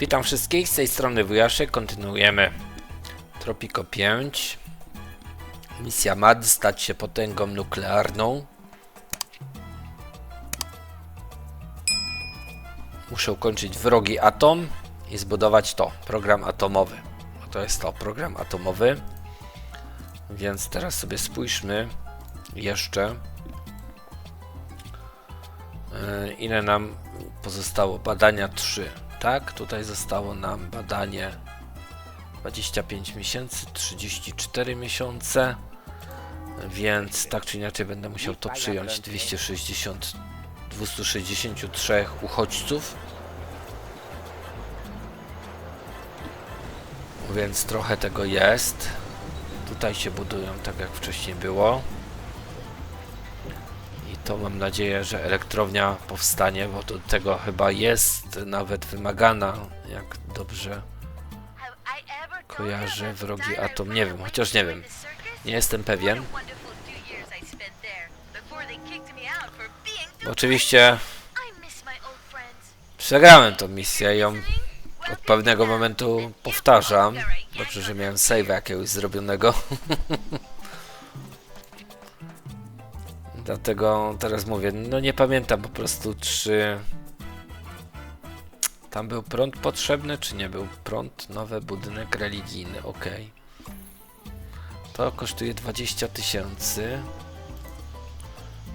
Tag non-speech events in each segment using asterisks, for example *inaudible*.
Witam wszystkich, z tej strony Wujaszek, kontynuujemy Tropico 5 Misja MAD, stać się potęgą nuklearną Muszę ukończyć wrogi atom i zbudować to, program atomowy To jest to, program atomowy Więc teraz sobie spójrzmy jeszcze E, ile nam pozostało? Badania 3. Tak, tutaj zostało nam badanie 25 miesięcy, 34 miesiące, więc tak czy inaczej będę musiał to przyjąć 260 263 uchodźców. Więc trochę tego jest. Tutaj się budują tak jak wcześniej było. To mam nadzieję, że elektrownia powstanie, bo do tego chyba jest nawet wymagana, jak dobrze kojarzę wrogi atom. Nie wiem, chociaż nie wiem. Nie jestem pewien. Oczywiście przegrałem tą misję i ją od pewnego momentu powtarzam. Dobrze, że miałem save jakiegoś zrobionego. *laughs* Dlatego teraz mówię, no nie pamiętam po prostu czy tam był prąd potrzebny, czy nie był prąd, nowy budynek religijny, ok. To kosztuje 20 tysięcy.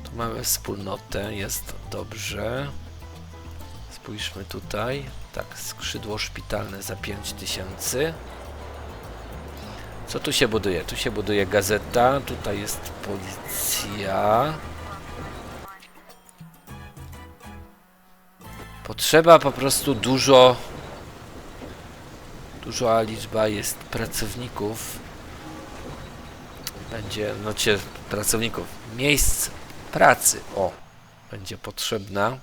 Tu mamy wspólnotę, jest dobrze. Spójrzmy tutaj. Tak, skrzydło szpitalne za 5 tysięcy. Co tu się buduje? Tu się buduje gazeta, tutaj jest policja. Potrzeba po prostu dużo. Duża liczba jest pracowników. Będzie, cię, pracowników, miejsc pracy. O, będzie potrzebna.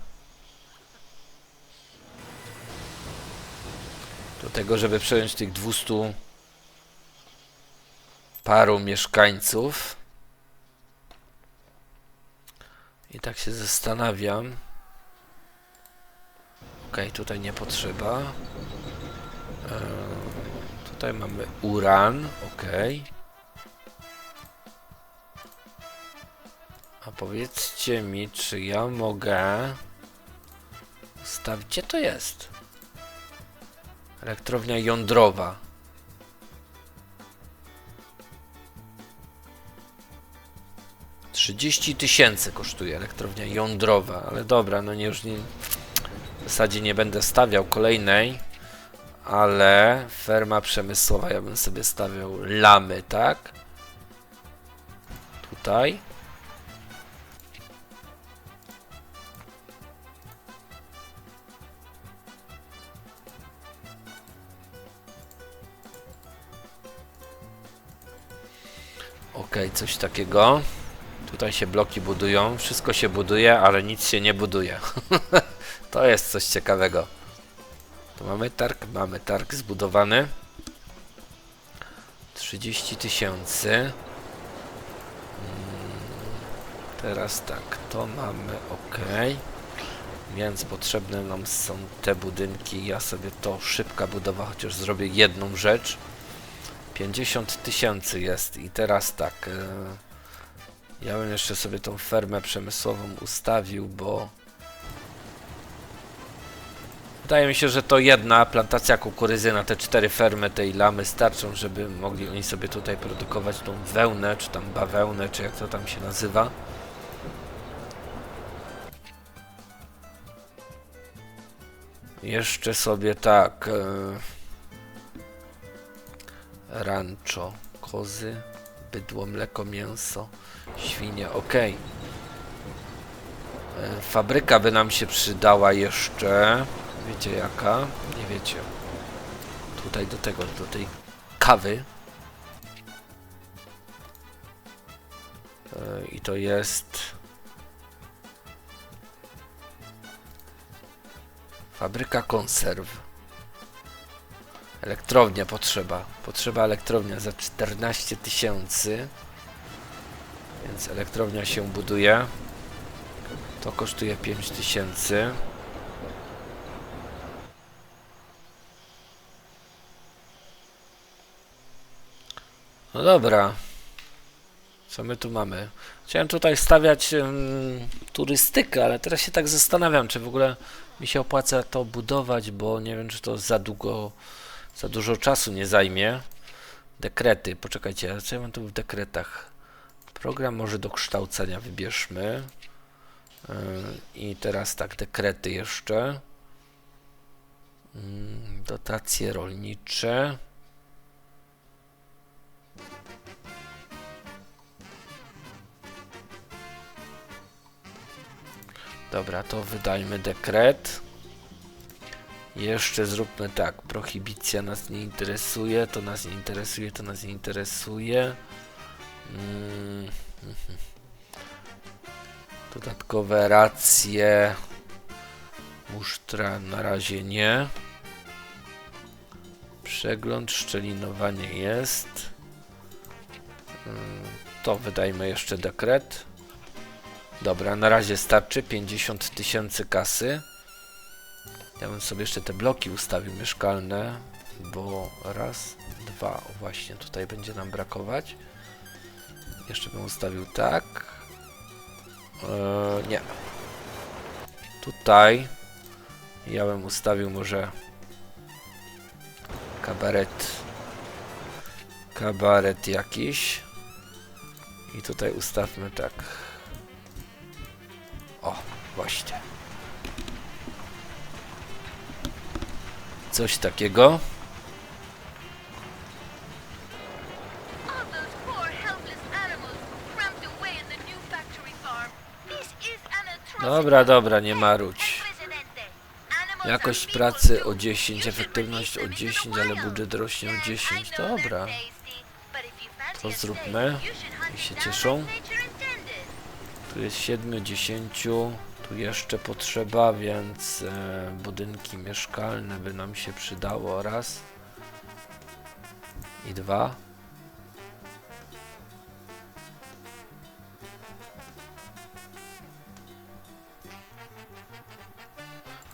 Do tego, żeby przejąć tych 200 paru mieszkańców. I tak się zastanawiam. Okej, tutaj nie potrzeba. Eee, tutaj mamy uran, okej. A powiedzcie mi, czy ja mogę ustawić... Gdzie to jest? Elektrownia jądrowa. Trzydzieści tysięcy kosztuje elektrownia jądrowa, ale dobra, no nie już nie... W zasadzie nie będę stawiał kolejnej, ale ferma przemysłowa, ja bym sobie stawiał lamy, tak? Tutaj. Ok, coś takiego. Tutaj się bloki budują, wszystko się buduje, ale nic się nie buduje. *laughs* to jest coś ciekawego. Tu mamy targ, mamy targ zbudowany. 30 tysięcy. Mm, Teraz tak, to mamy ok. Więc potrzebne nam są te budynki. Ja sobie to szybka budowa, chociaż zrobię jedną rzecz. 50 tysięcy jest i teraz tak. e, Ja bym jeszcze sobie tą fermę przemysłową ustawił, bo Wydaje mi się, że to jedna plantacja kukurydzy na te cztery fermy tej lamy starczą, żeby mogli oni sobie tutaj produkować tą wełnę, czy tam bawełnę, czy jak to tam się nazywa. Jeszcze sobie tak. E, rancho, kozy, bydło, mleko, mięso, świnie, ok. E, fabryka by nam się przydała jeszcze. Wiecie jaka? Nie wiecie. Tutaj do tego, do tej kawy. E, I to jest... Fabryka konserw. Elektrownia potrzeba. Potrzeba elektrownia za 14 tysięcy. Więc elektrownia się buduje. To kosztuje 5 tysięcy. No dobra. Co my tu mamy? Chciałem tutaj stawiać turystykę, ale teraz się tak zastanawiam, czy w ogóle mi się opłaca to budować, bo nie wiem, czy to za długo za dużo czasu nie zajmie. Dekrety, poczekajcie, co ja mam tu w dekretach? Program może do kształcenia wybierzmy. Yy, I teraz tak, dekrety jeszcze. Mm, Dotacje rolnicze. Dobra, to wydajmy dekret. Jeszcze zróbmy tak. Prohibicja nas nie interesuje, to nas nie interesuje, to nas nie interesuje. Mm, mhm. Dodatkowe racje. Musztra na razie nie. Przegląd, szczelinowanie jest. Mm, To wydajmy jeszcze dekret. Dobra, na razie starczy 50 tysięcy kasy. Ja bym sobie jeszcze te bloki ustawił mieszkalne, bo raz, dwa, właśnie tutaj będzie nam brakować. Jeszcze bym ustawił tak. Eee, nie. Tutaj ja bym ustawił może kabaret. Kabaret jakiś. I tutaj ustawmy tak. O, właśnie. An atrocity. Dobra, dobra, nie. Animals Jakość pracy o too. 10, You should efektywność o release them in 10, the ale budżet rośnie o Yeah, 10. I know they're Dobra. To zróbmy. I się cieszą. Tu jest 7, 10. Tu jeszcze potrzeba, więc e, budynki mieszkalne by nam się przydało. Raz. I dwa.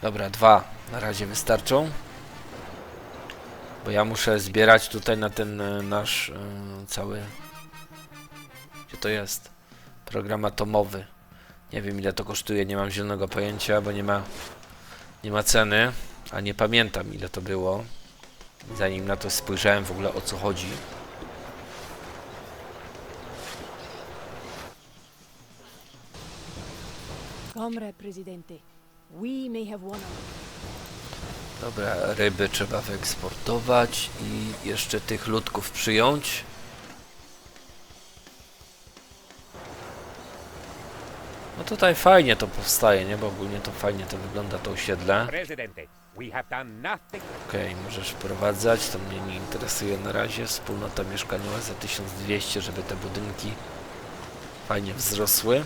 Dobra, dwa na razie wystarczą. Bo ja muszę zbierać tutaj na ten e, nasz e, cały. Gdzie to jest? Program atomowy. Nie wiem ile to kosztuje, nie mam zielonego pojęcia, bo nie ma nie ma ceny, a nie pamiętam ile to było. Zanim na to spojrzałem w ogóle o co chodzi. Dobra, ryby trzeba wyeksportować i jeszcze tych ludków przyjąć. Tutaj fajnie to powstaje, nie? Bo ogólnie to fajnie to wygląda to osiedle. Okej, możesz wprowadzać, to mnie nie interesuje na razie. Wspólnota mieszkaniowa za 1200, żeby te budynki fajnie wzrosły.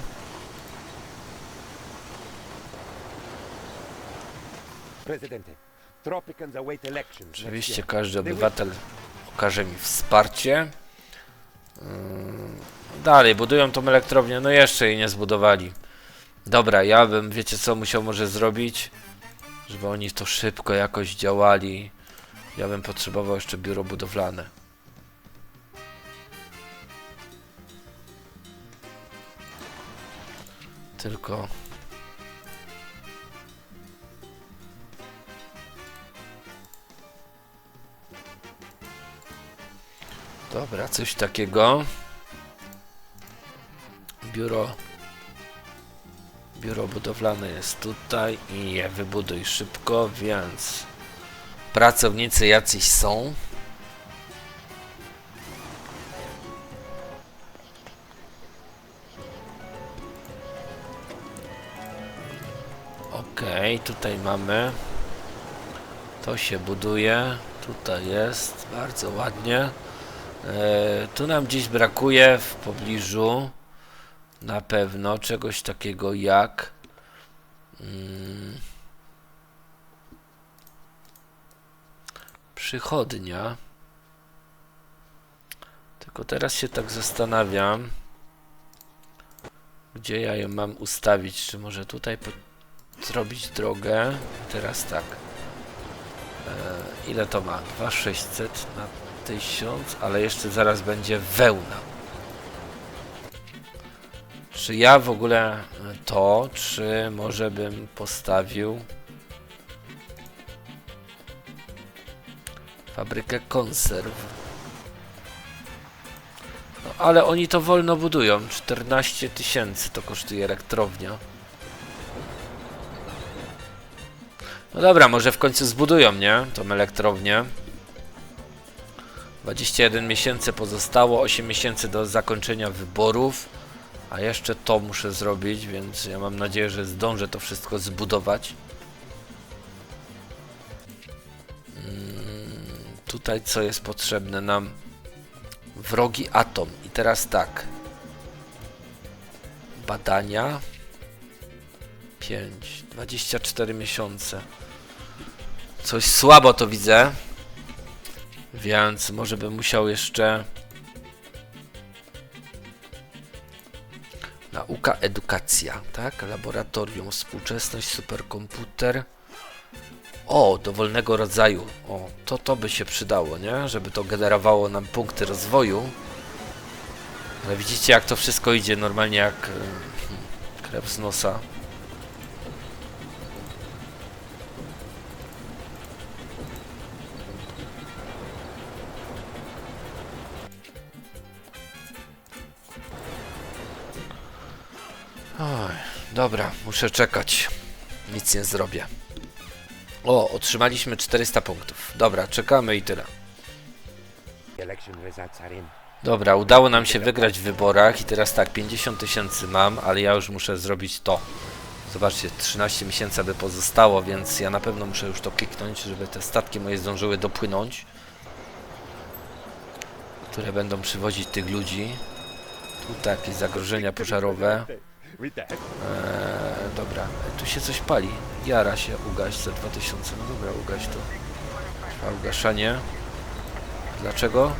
Oczywiście każdy obywatel okaże mi wsparcie. Ym, Dalej, budują tą elektrownię, no jeszcze jej nie zbudowali. Dobra, ja bym, wiecie co, musiał może zrobić, żeby oni to szybko jakoś działali. Ja bym potrzebował jeszcze biuro budowlane. Tylko... Dobra, coś takiego. Biuro. Biuro budowlane jest tutaj i je wybuduj szybko, więc pracownicy jacyś są. Okej, tutaj mamy. To się buduje. Tutaj jest. Bardzo ładnie. E, tu nam gdzieś brakuje w pobliżu na pewno czegoś takiego jak mm, przychodnia. Tylko teraz się tak zastanawiam, gdzie ja ją mam ustawić. Czy może tutaj zrobić drogę? Teraz tak. E, ile to ma? 2600 na tysiąc, ale jeszcze zaraz będzie wełna. Czy ja w ogóle e, to, czy może bym postawił fabrykę konserw? No, ale oni to wolno budują. 14 tysięcy to kosztuje elektrownia. No dobra, może w końcu zbudują, nie? Tą elektrownię. 21 miesięcy pozostało, 8 miesięcy do zakończenia wyborów. A jeszcze to muszę zrobić, więc ja mam nadzieję, że zdążę to wszystko zbudować. Mm, tutaj co jest potrzebne nam? Wrogi atom. I teraz tak. Badania. 5, 24 miesiące. Coś słabo to widzę. Więc może bym musiał jeszcze. Nauka, edukacja, tak? Laboratorium, współczesność, superkomputer. O, dowolnego rodzaju. O, to to by się przydało, nie? Żeby to generowało nam punkty rozwoju. Ale widzicie, jak to wszystko idzie normalnie jak e, krew z nosa. Dobra, muszę czekać. Nic nie zrobię. O, otrzymaliśmy 400 punktów. Dobra, czekamy i tyle. Dobra, udało nam się wygrać w wyborach i teraz tak, 50 tysięcy mam, ale ja już muszę zrobić to. Zobaczcie, 13 miesięcy by pozostało, więc ja na pewno muszę już to kliknąć, żeby te statki moje zdążyły dopłynąć. Które będą przywozić tych ludzi. Tu takie zagrożenia pożarowe. Eee, dobra, tu się coś pali. Jara się ugaś za 2000. No dobra, ugaś to. Trwa ugaszanie. Dlaczego?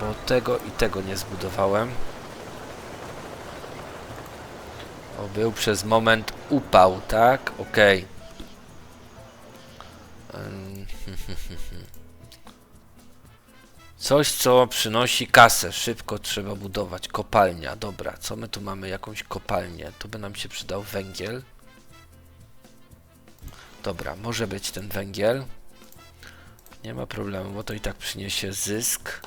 Bo tego i tego nie zbudowałem. O, był przez moment upał, tak? Okej. Em, Coś, co przynosi kasę. Szybko trzeba budować. Kopalnia. Dobra, co my tu mamy? Jakąś kopalnię. Tu by nam się przydał węgiel. Dobra, może być ten węgiel. Nie ma problemu, bo to i tak przyniesie zysk.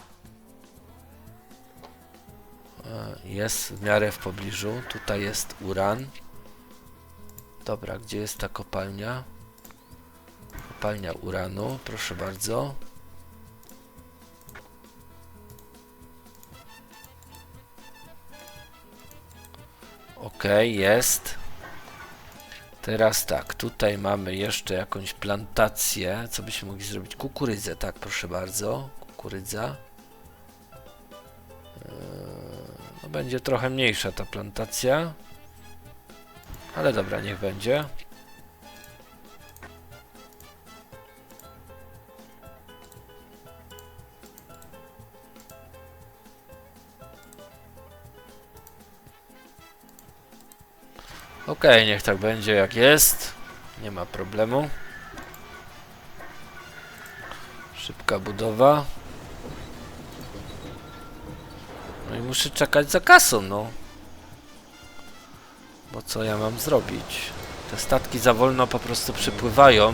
E, Jest w miarę w pobliżu. Tutaj jest uran. Dobra, gdzie jest ta kopalnia? Kopalnia uranu, proszę bardzo. Okej, jest. Teraz tak, tutaj mamy jeszcze jakąś plantację. Co byśmy mogli zrobić? Kukurydzę, tak, proszę bardzo. Kukurydza. Eee, No będzie trochę mniejsza ta plantacja. Ale dobra, niech będzie. Okej, niech tak będzie jak jest. Nie ma problemu. Szybka budowa. No i muszę czekać za kasą, no. Bo co ja mam zrobić? Te statki za wolno po prostu przypływają.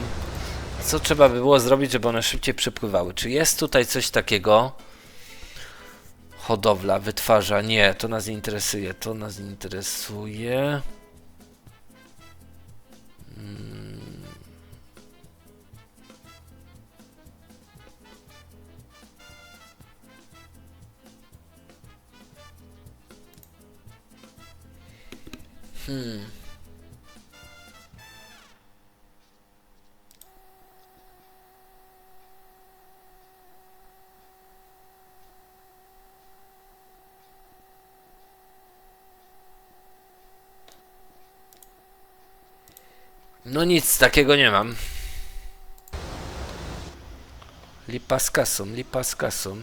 Co trzeba by było zrobić, żeby one szybciej przypływały? Czy jest tutaj coś takiego? Hodowla, wytwarza. Nie, to nas nie interesuje. To nas nie interesuje. Hmm. No nic takiego nie mam. Lipa z kasą, lipa z kasą.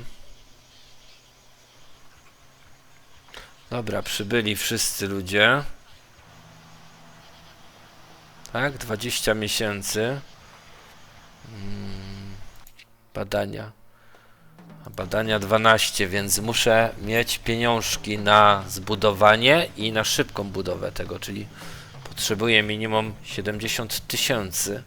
Dobra, przybyli wszyscy ludzie. Tak, 20 miesięcy. Mm, badania. Badania 12, więc muszę mieć pieniążki na zbudowanie i na szybką budowę tego, czyli potrzebuję minimum 70 tysięcy.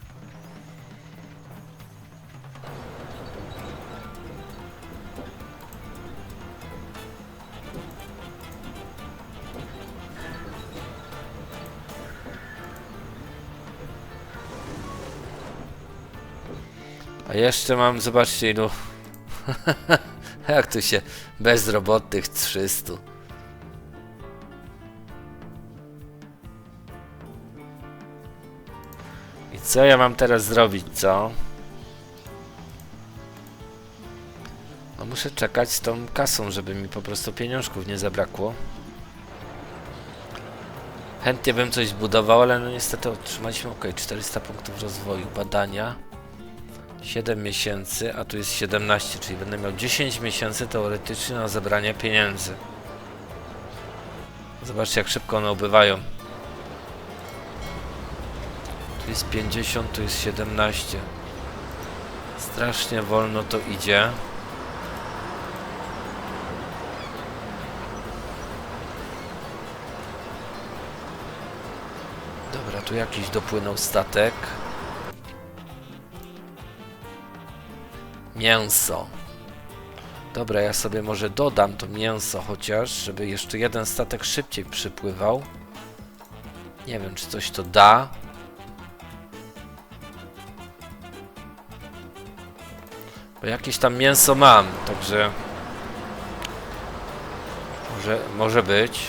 A jeszcze mam, zobaczcie ilu. *laughs* Jak tu się bezrobotnych 300. I co ja mam teraz zrobić, co? No muszę czekać z tą kasą, żeby mi po prostu pieniążków nie zabrakło. Chętnie bym coś zbudował, ale no niestety otrzymaliśmy ok, 400 punktów rozwoju, badania. 7 miesięcy, a tu jest 17, czyli będę miał 10 miesięcy teoretycznie na zebranie pieniędzy. Zobaczcie jak szybko one ubywają. Jest 50, tu jest 17. Strasznie wolno to idzie. Dobra, tu jakiś dopłynął statek. Mięso. Dobra, ja sobie może dodam to mięso chociaż, żeby jeszcze jeden statek szybciej przypływał. Nie wiem, czy coś to da. Bo jakieś tam mięso mam, także... Może, może być.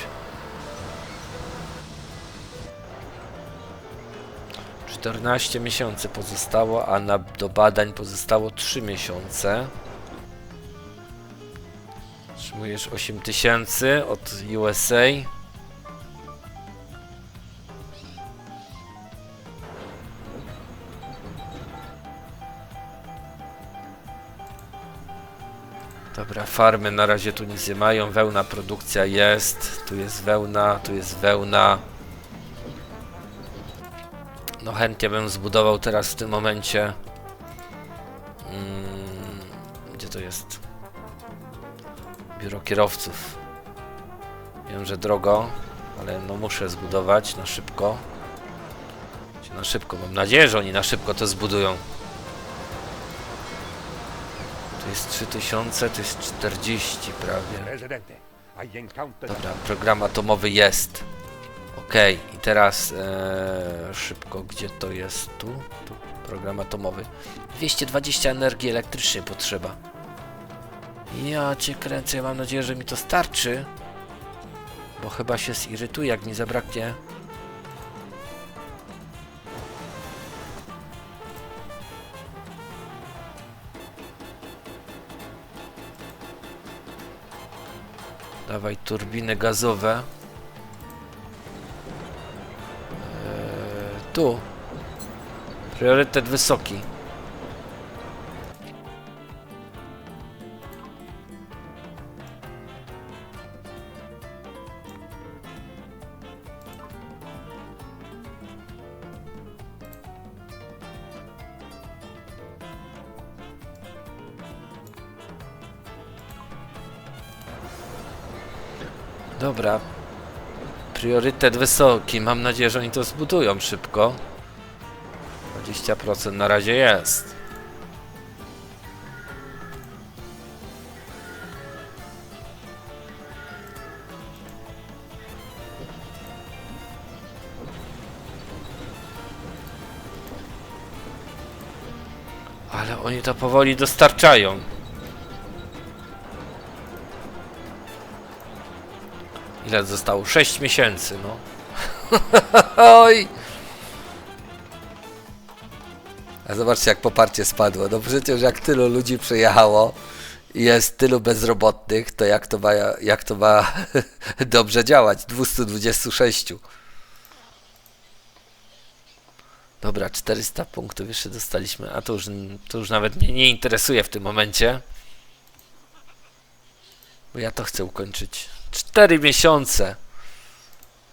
14 miesięcy pozostało, a na, do badań pozostało 3 miesiące. Otrzymujesz 8 tysięcy od USA. Farmy na razie tu nic nie mają. Wełna produkcja jest. Tu jest wełna, tu jest wełna. No chętnie bym zbudował teraz w tym momencie. Mm, gdzie to jest? Biuro kierowców. Wiem, że drogo, ale no muszę zbudować na szybko. Na szybko, mam nadzieję, że oni na szybko to zbudują. Jest 3000, to jest 40 prawie. Dobra, program atomowy jest. Okej, i teraz e, szybko, gdzie to jest? Tu? Tu, program atomowy. 220 energii elektrycznej potrzeba. Ja cię kręcę, mam nadzieję, że mi to starczy. Bo chyba się zirytuję, jak mi zabraknie. Dawaj turbiny gazowe. Eee, tu. Priorytet wysoki. Priorytet wysoki. Mam nadzieję, że oni to zbudują szybko. 20% na razie jest. Ale oni to powoli dostarczają. Ile zostało? 6 miesięcy, no. *laughs* Oj! A zobaczcie jak poparcie spadło. No przecież jak tylu ludzi przyjechało i jest tylu bezrobotnych, to jak to ma, jak to ma *laughs* dobrze działać? 226. Dobra, 400 punktów jeszcze dostaliśmy, a to już, to już nawet mnie nie interesuje w tym momencie. Bo ja to chcę ukończyć. 4 miesiące.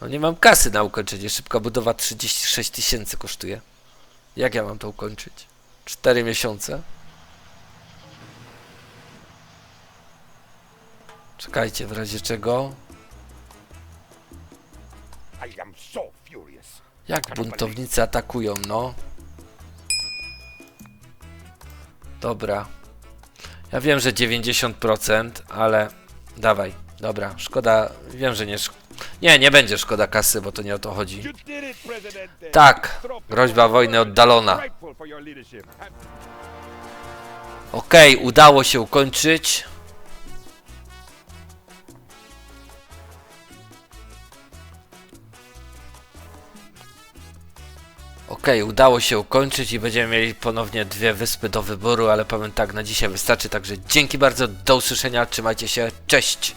No nie mam kasy na ukończenie. Szybka budowa 36 tysięcy kosztuje. Jak ja mam to ukończyć? 4 miesiące? Czekajcie, w razie czego. Jak buntownicy atakują, no? Dobra. Ja wiem, że 90%, ale dawaj. Dobra, szkoda. Wiem, że nie. Nie, nie będzie szkoda kasy, bo to nie o to chodzi. Tak, groźba wojny oddalona. Okej, udało się ukończyć. Okej, udało się ukończyć i będziemy mieli ponownie dwie wyspy do wyboru, ale powiem tak, na dzisiaj wystarczy, także dzięki bardzo, do usłyszenia, trzymajcie się, cześć!